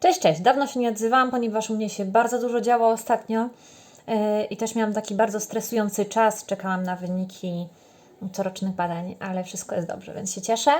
Cześć, cześć. Dawno się nie odzywałam, ponieważ u mnie się bardzo dużo działo ostatnio yy, i też miałam taki bardzo stresujący czas. Czekałam na wyniki corocznych badań, ale wszystko jest dobrze, więc się cieszę.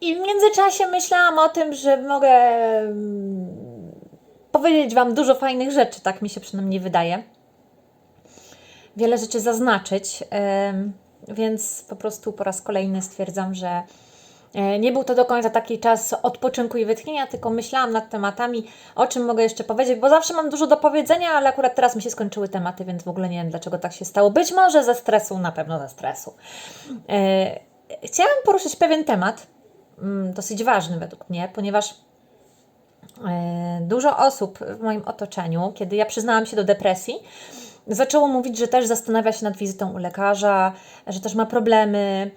I w międzyczasie myślałam o tym, że mogę ym, powiedzieć Wam dużo fajnych rzeczy, tak mi się przynajmniej wydaje. Wiele rzeczy zaznaczyć, więc po prostu po raz kolejny stwierdzam, że E, Nie był to do końca taki czas odpoczynku i wytchnienia, tylko myślałam nad tematami, o czym mogę jeszcze powiedzieć, bo zawsze mam dużo do powiedzenia, ale akurat teraz mi się skończyły tematy, więc w ogóle nie wiem, dlaczego tak się stało. Być może ze stresu, na pewno ze stresu. E, Chciałam poruszyć pewien temat, mm, dosyć ważny według mnie, ponieważ e, dużo osób w moim otoczeniu, kiedy ja przyznałam się do depresji, zaczęło mówić, że też zastanawia się nad wizytą u lekarza, że też ma problemy,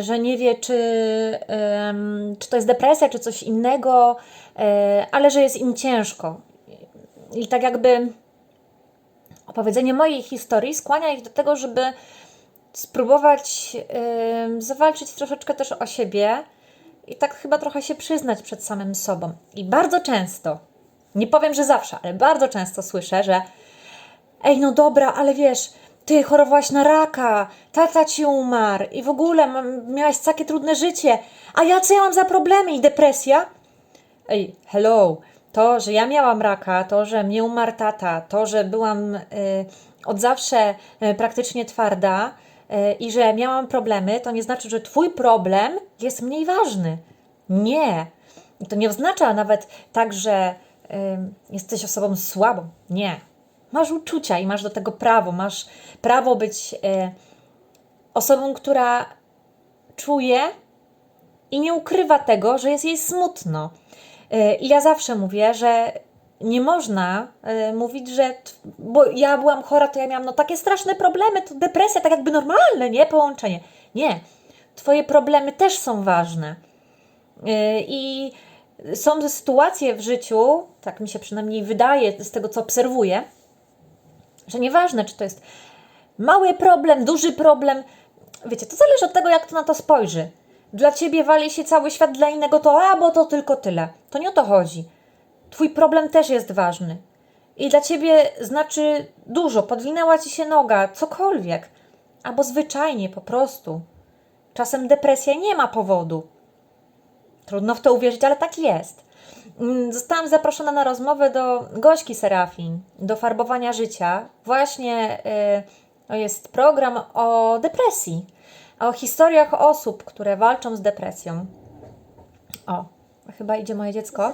że nie wie, czy, czy to jest depresja, czy coś innego, y, ale że jest im ciężko. I tak jakby opowiedzenie mojej historii skłania ich do tego, żeby spróbować zawalczyć troszeczkę też o siebie i tak chyba trochę się przyznać przed samym sobą. I bardzo często, nie powiem, że zawsze, ale bardzo często słyszę, że Ej, no dobra, ale wiesz, ty chorowałaś na raka, tata ci umarł i w ogóle miałaś takie trudne życie, a ja co ja mam za problemy i depresja? Ej, hello, to, że ja miałam raka, to, że mnie umarł tata, to, że byłam y, od zawsze y, praktycznie twarda y, i że miałam problemy, to nie znaczy, że twój problem jest mniej ważny. Nie. To nie oznacza nawet tak, że y, jesteś osobą słabą. Nie. Masz uczucia i masz do tego prawo. Masz prawo być y, osobą, która czuje i nie ukrywa tego, że jest jej smutno. Y, I ja zawsze mówię, że nie można y, mówić, że bo ja byłam chora, to ja miałam no takie straszne problemy, to depresja, tak jakby normalne, nie? Połączenie. Nie. Twoje problemy też są ważne. Y, I są sytuacje w życiu, tak mi się przynajmniej wydaje, z tego co obserwuję, że nieważne, czy to jest mały problem, duży problem, wiecie, to zależy od tego, jak to na to spojrzy. Dla ciebie wali się cały świat, dla innego to, a bo to tylko tyle. To nie o to chodzi. Twój problem też jest ważny. I dla ciebie znaczy dużo, podwinęła ci się noga, cokolwiek. Albo zwyczajnie, po prostu. Czasem depresja nie ma powodu. Trudno w to uwierzyć, ale tak jest. Mm, Zostałam zaproszona na rozmowę do Gośki Serafin, do farbowania życia. Właśnie y, to jest program o depresji, o historiach osób, które walczą z depresją. O, chyba idzie moje dziecko.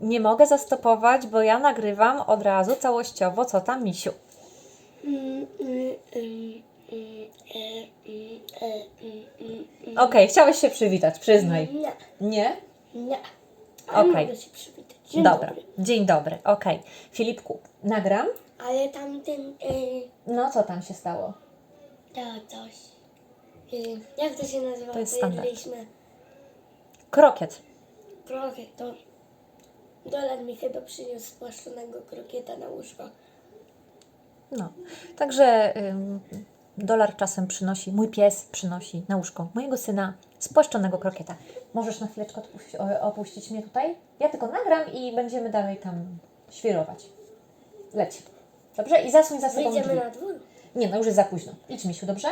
Nie mogę zastopować, bo ja nagrywam od razu całościowo, co tam misiu. Okej, chciałeś się przywitać, przyznaj. Nie, Nie? nie. Okej. Mogę się przywitać. Dzień Dobra, dobry. dzień dobry, okej. Filipku, nagram? Ale tamten, y, No, co tam się stało? to coś. Y, jak to się nazywa? To jest standard. jedliśmy Krokiet. krokiet, to Dolar mi chyba przyniósł spłaszczonego krokieta na łóżko. No, także ym, dolar czasem przynosi, mój pies przynosi na łóżko mojego syna spłaszczonego krokieta. Możesz na chwileczkę opuścić mnie tutaj? Ja tylko nagram i będziemy dalej tam świrować. Leci. Dobrze? I zasuń za sobą Wyjdziemy drzwi. na dwór, Nie, no już jest za późno. Idź, Misiu, dobrze?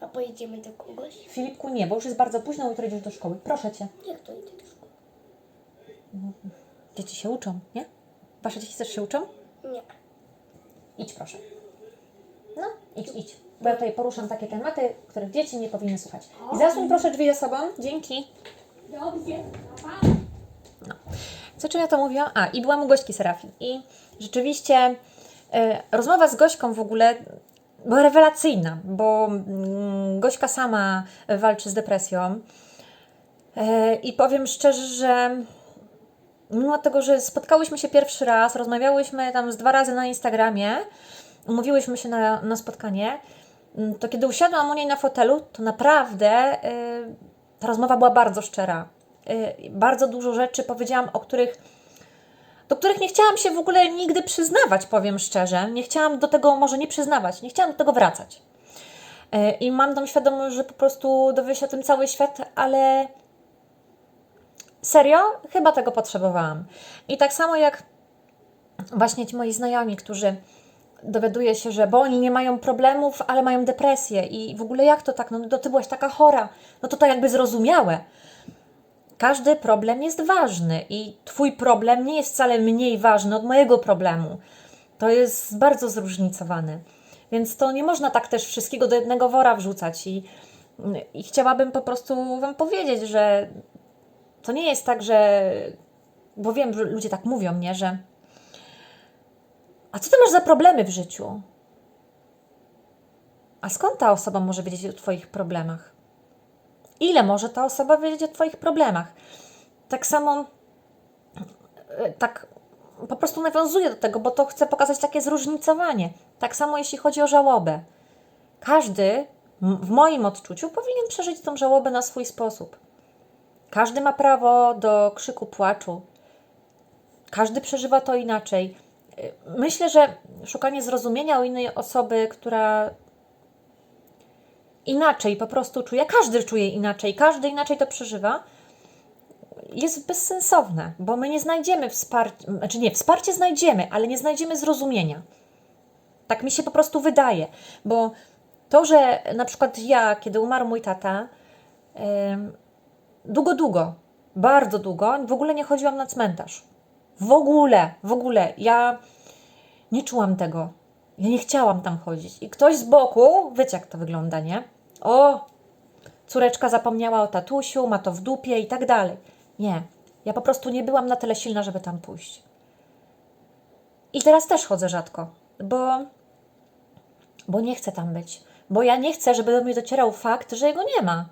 a pojedziemy do kogoś. Filipku, nie, bo już jest bardzo późno, jutro idziesz do szkoły. Proszę Cię. Jak to idę do szkoły? Dzieci się uczą, nie? Wasze dzieci też się uczą? Nie. Idź proszę. No, idź, idź. Bo ja tutaj poruszam takie tematy, których dzieci nie powinny słuchać. I zasuń proszę drzwi za sobą. Dzięki. Dobrze. Co czym ja to mówiłam? A, i byłam u Gośki Serafin. I rzeczywiście e, rozmowa z Gośką w ogóle była rewelacyjna, bo mm, Gośka sama walczy z depresją. E, I powiem szczerze, że mimo tego, że spotkałyśmy się pierwszy raz, rozmawiałyśmy tam z dwa razy na Instagramie, umówiłyśmy się na, na spotkanie, to kiedy usiadłam u niej na fotelu, to naprawdę y, ta rozmowa była bardzo szczera. Y, bardzo dużo rzeczy powiedziałam, o których, do których nie chciałam się w ogóle nigdy przyznawać, powiem szczerze. Nie chciałam do tego może nie przyznawać, nie chciałam do tego wracać. Y, I mam tą świadomość, że po prostu dowie się o tym cały świat, ale serio, chyba tego potrzebowałam. I tak samo jak właśnie ci moi znajomi, którzy dowiaduje się, że bo oni nie mają problemów, ale mają depresję i w ogóle jak to tak, no, no ty byłaś taka chora, no to to jakby zrozumiałe. Każdy problem jest ważny i twój problem nie jest wcale mniej ważny od mojego problemu. To jest bardzo zróżnicowane. Więc to nie można tak też wszystkiego do jednego wora wrzucać i, i chciałabym po prostu wam powiedzieć, że to nie jest tak, że bo wiem, że ludzie tak mówią, nie, że a co ty masz za problemy w życiu? A skąd ta osoba może wiedzieć o Twoich problemach? Ile może ta osoba wiedzieć o Twoich problemach? Tak samo, e, tak po prostu nawiązuję do tego, bo to chcę pokazać takie zróżnicowanie. Tak samo jeśli chodzi o żałobę. Każdy, w moim odczuciu, powinien przeżyć tą żałobę na swój sposób. Każdy ma prawo do krzyku płaczu. Każdy przeżywa to inaczej. Myślę, że szukanie zrozumienia u innej osoby, która inaczej po prostu czuje, każdy czuje inaczej, każdy inaczej to przeżywa, jest bezsensowne, bo my nie znajdziemy wsparcia, znaczy nie, wsparcie znajdziemy, ale nie znajdziemy zrozumienia. Tak mi się po prostu wydaje, bo to, że na przykład ja, kiedy umarł mój tata, długo, długo, bardzo długo, w ogóle nie chodziłam na cmentarz. W ogóle, w ogóle. Ja nie czułam tego. Ja nie chciałam tam chodzić. I ktoś z boku, wiecie jak to wygląda, nie? O, córeczka zapomniała o tatusiu, ma to w dupie i tak dalej. Nie, ja po prostu nie byłam na tyle silna, żeby tam pójść. I teraz też chodzę rzadko, bo, bo nie chcę tam być. Bo ja nie chcę, żeby do mnie docierał fakt, że jego nie ma.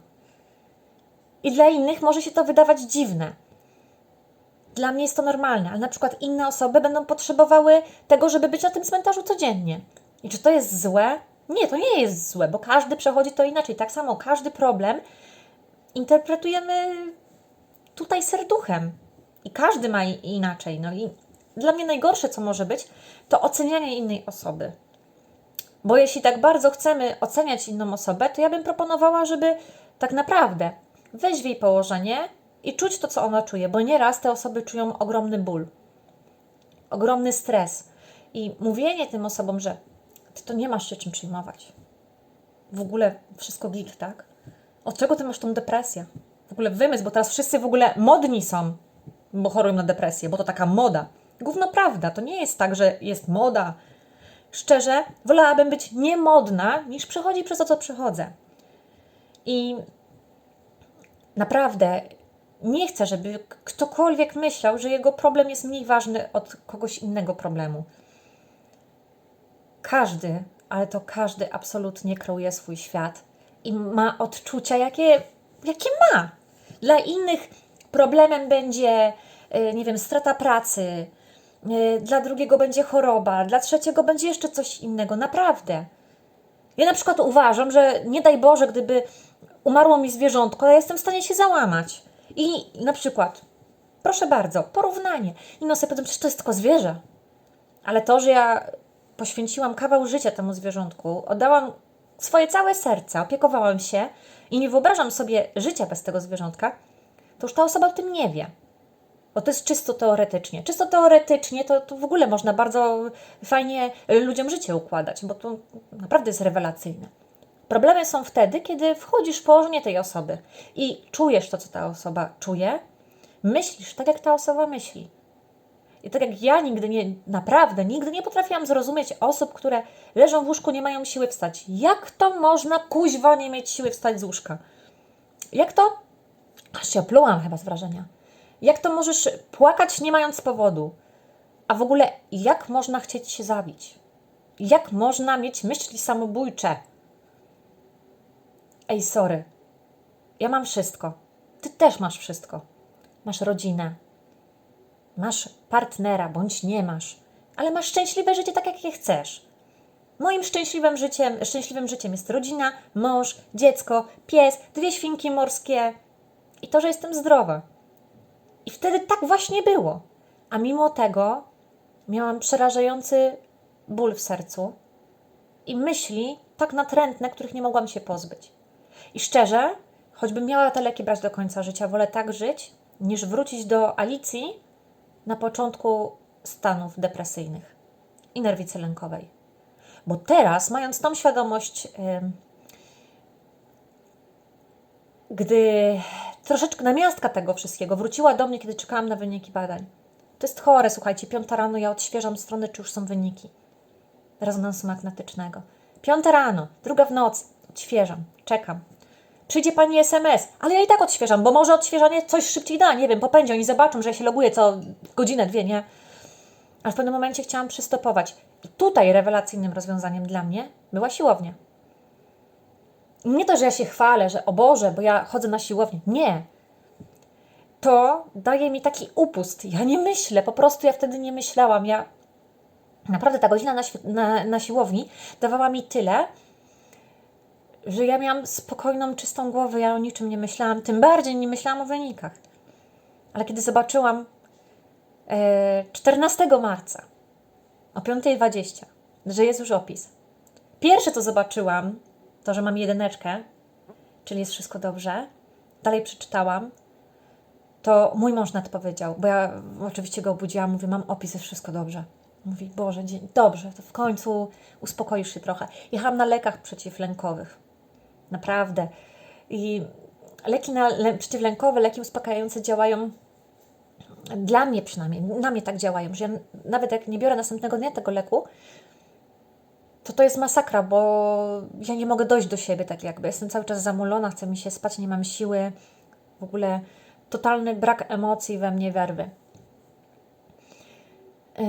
I dla innych może się to wydawać dziwne. Dla mnie jest to normalne, ale na przykład inne osoby będą potrzebowały tego, żeby być na tym cmentarzu codziennie. I czy to jest złe? Nie, to nie jest złe, bo każdy przechodzi to inaczej. Tak samo każdy problem interpretujemy tutaj serduchem. I każdy ma inaczej. No i dla mnie najgorsze, co może być, to ocenianie innej osoby. Bo jeśli tak bardzo chcemy oceniać inną osobę, to ja bym proponowała, żeby tak naprawdę wejść w jej położenie i czuć to, co ona czuje, bo nieraz te osoby czują ogromny ból, ogromny stres. I mówienie tym osobom, że ty to nie masz się czym przejmować. W ogóle wszystko git, tak? Od czego ty masz tą depresję? W ogóle wymysł, bo teraz wszyscy w ogóle modni są, bo chorują na depresję, bo to taka moda. Gówno prawda, to nie jest tak, że jest moda. Szczerze, wolałabym być niemodna, niż przechodzić przez to, co przechodzę. I naprawdę nie chcę, żeby ktokolwiek myślał, że jego problem jest mniej ważny od kogoś innego problemu. Każdy, ale to każdy absolutnie kreuje swój świat i ma odczucia, jakie, jakie ma. Dla innych problemem będzie, y, nie wiem, strata pracy, y, dla drugiego będzie choroba, dla trzeciego będzie jeszcze coś innego. Naprawdę. Ja na przykład uważam, że nie daj Boże, gdyby umarło mi zwierzątko, ja jestem w stanie się załamać. I na przykład, proszę bardzo, porównanie. I no sobie powiedzą, przecież to jest tylko zwierzę. Ale to, że ja poświęciłam kawał życia temu zwierzątku, oddałam swoje całe serce, opiekowałam się i nie wyobrażam sobie życia bez tego zwierzątka, to już ta osoba o tym nie wie. Bo to jest czysto teoretycznie. Czysto teoretycznie to, to w ogóle można bardzo fajnie ludziom życie układać, bo to naprawdę jest rewelacyjne. Problemy są wtedy, kiedy wchodzisz w położenie tej osoby i czujesz to, co ta osoba czuje, myślisz tak, jak ta osoba myśli. I tak jak ja nigdy nie, naprawdę nigdy nie potrafiłam zrozumieć osób, które leżą w łóżku, nie mają siły wstać. Jak to można kuźwa nie mieć siły wstać z łóżka? Jak to? Aż się oplułam chyba z wrażenia. Jak to możesz płakać nie mając powodu? A w ogóle jak można chcieć się zabić? Jak można mieć myśli samobójcze? Ej, sorry. Ja mam wszystko. Ty też masz wszystko. Masz rodzinę. Masz partnera, bądź nie masz. Ale masz szczęśliwe życie tak, jak je chcesz. Moim szczęśliwym życiem, szczęśliwym życiem jest rodzina, mąż, dziecko, pies, dwie świnki morskie i to, że jestem zdrowa. I wtedy tak właśnie było. A mimo tego miałam przerażający ból w sercu i myśli tak natrętne, których nie mogłam się pozbyć. I szczerze, choćbym miała te leki brać do końca życia, wolę tak żyć, niż wrócić do Alicji na początku stanów depresyjnych i nerwicy lękowej. Bo teraz, mając tą świadomość, gdy troszeczkę namiastka tego wszystkiego wróciła do mnie, kiedy czekałam na wyniki badań. To jest chore, słuchajcie, piąta rano ja odświeżam strony, czy już są wyniki rezonansu magnetycznego. Piąta rano, druga w nocy, odświeżam, czekam. Przyjdzie pani SMS, ale ja i tak odświeżam, bo może odświeżanie coś szybciej da, nie wiem, popędzi, oni zobaczą, że ja się loguję co godzinę, dwie, nie? Ale w pewnym momencie chciałam przystopować. I tutaj rewelacyjnym rozwiązaniem dla mnie była siłownia. Nie to, że ja się chwalę, że o Boże, bo ja chodzę na siłownię. Nie. To daje mi taki upust. Ja nie myślę, po prostu ja wtedy nie myślałam. Ja naprawdę ta godzina na, na, na siłowni dawała mi tyle, że ja miałam spokojną, czystą głowę, ja o niczym nie myślałam, tym bardziej nie myślałam o wynikach. Ale kiedy zobaczyłam e, 14 marca o 5.20, że jest już opis, pierwsze co zobaczyłam, to, że mam jedyneczkę, czyli jest wszystko dobrze. Dalej przeczytałam, to mój mąż nawet powiedział, bo ja oczywiście go obudziłam, mówię, mam opis, jest wszystko dobrze. Mówi, Boże, dzień, dobrze, to w końcu uspokoisz się trochę. Jechałam na lekach przeciwlękowych. Naprawdę. I leki na, le, przeciwlękowe, leki uspokajające działają, dla mnie przynajmniej, na mnie tak działają, że ja nawet jak nie biorę następnego dnia tego leku, to to jest masakra, bo ja nie mogę dojść do siebie tak jakby. Jestem cały czas zamulona, chce mi się spać, nie mam siły. W ogóle totalny brak emocji we mnie, werwy. Yy,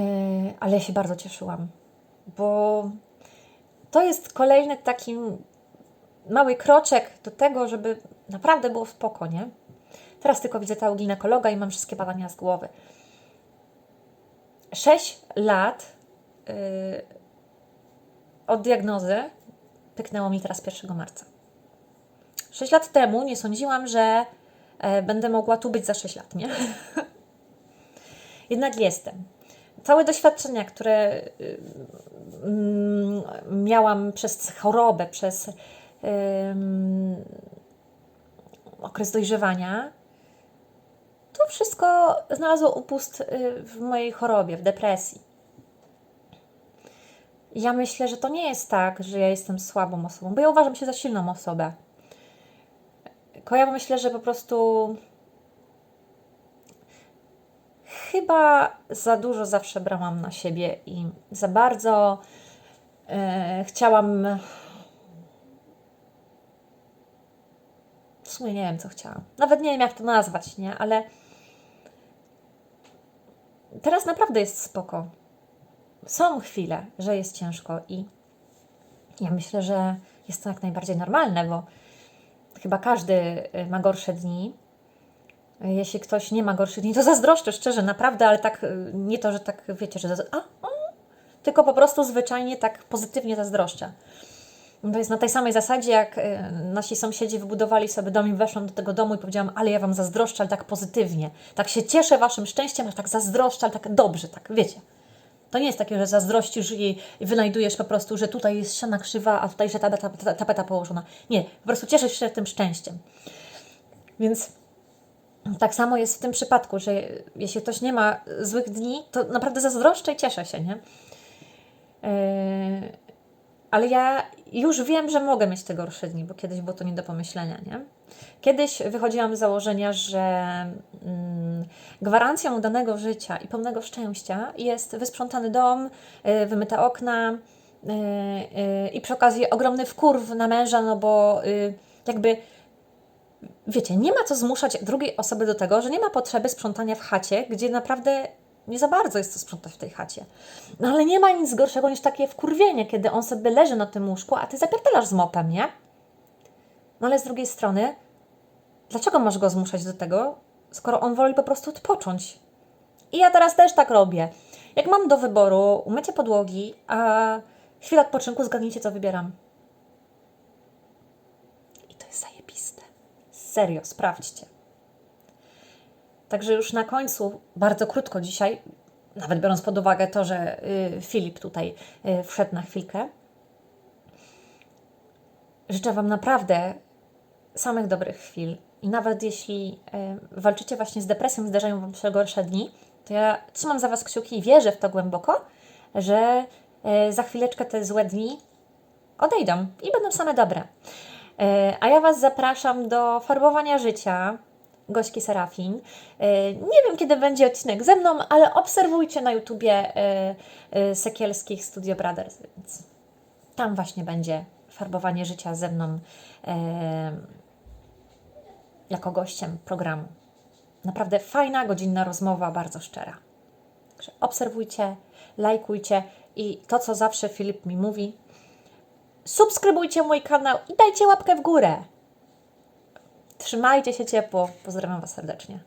ale ja się bardzo cieszyłam, bo to jest kolejny taki mały kroczek do tego, żeby naprawdę było spoko, nie? Teraz tylko widzę tego ginekologa i mam wszystkie badania z głowy. Sześć lat yy, od diagnozy pyknęło mi teraz 1 marca. 6 lat temu nie sądziłam, że e, będę mogła tu być za 6 lat, nie? Jednak jestem. Całe doświadczenia, które y, mm, miałam przez chorobę, przez okres dojrzewania, to wszystko znalazło upust y, w mojej chorobie, w depresji. Ja myślę, że to nie jest tak, że ja jestem słabą osobą, bo ja uważam się za silną osobę. Tylko ja myślę, że po prostu chyba za dużo zawsze brałam na siebie i za bardzo e, chciałam. W sumie nie wiem, co chciałam. Nawet nie wiem, jak to nazwać, nie? Ale teraz naprawdę jest spoko są chwile, że jest ciężko i ja myślę, że jest to jak najbardziej normalne, bo chyba każdy y, ma gorsze dni. Jeśli ktoś nie ma gorszych dni, to zazdroszczę szczerze, naprawdę, ale tak y, nie to, że tak wiecie, że a, a, tylko po prostu zwyczajnie tak pozytywnie zazdroszczę. To jest na tej samej zasadzie, jak y, nasi sąsiedzi wybudowali sobie dom i weszłam do tego domu i powiedziałam, ale ja Wam zazdroszczę, ale tak pozytywnie. Tak się cieszę Waszym szczęściem, ale tak zazdroszczę, ale tak dobrze, tak wiecie. To nie jest takie, że zazdrościsz i wynajdujesz po prostu, że tutaj jest ściana krzywa, a tutaj że tapeta, tapeta, tapeta położona. Nie, po prostu cieszysz się tym szczęściem. Więc tak samo jest w tym przypadku, że jeśli ktoś nie ma złych dni, to naprawdę zazdroszczę i cieszę się, nie? Yy, ale ja już wiem, że mogę mieć te gorsze dni, bo kiedyś było to nie do pomyślenia, nie? Kiedyś wychodziłam z założenia, że mm, gwarancją udanego życia i pełnego szczęścia jest wysprzątany dom, y, wymyte okna y, y, i przy okazji ogromny wkurw na męża, no bo jakby wiecie, nie ma co zmuszać drugiej osoby do tego, że nie ma potrzeby sprzątania w chacie, gdzie naprawdę nie za bardzo jest co sprzątać w tej chacie. No ale nie ma nic gorszego niż takie wkurwienie, kiedy on sobie leży na tym łóżku, a ty zapierdalasz z mopem, nie? No ale z drugiej strony, dlaczego masz go zmuszać do tego, skoro on woli po prostu odpocząć? I ja teraz też tak robię. Jak mam do wyboru umycie podłogi, a chwilę odpoczynku, zgadnijcie, co wybieram. I to jest zajebiste. Serio, sprawdźcie. Także już na końcu, bardzo krótko dzisiaj, nawet biorąc pod uwagę to, że y, Filip tutaj y, wszedł na chwilkę, życzę Wam naprawdę samych dobrych chwil, i nawet jeśli e, walczycie właśnie z depresją, zdarzają Wam się gorsze dni, to ja trzymam za Was kciuki i wierzę w to głęboko, że za chwileczkę te złe dni odejdą i będą same dobre. A ja Was zapraszam do farbowania życia Gośki Serafin. E, Nie wiem, kiedy będzie odcinek ze mną, ale obserwujcie na YouTubie e, e, Sekielskich Studio Brothers, więc tam właśnie będzie farbowanie życia ze mną jako gościem programu. Naprawdę fajna, godzinna rozmowa, bardzo szczera. Także obserwujcie, lajkujcie i to, co zawsze Filip mi mówi, subskrybujcie mój kanał i dajcie łapkę w górę. Trzymajcie się ciepło. Pozdrawiam Was serdecznie.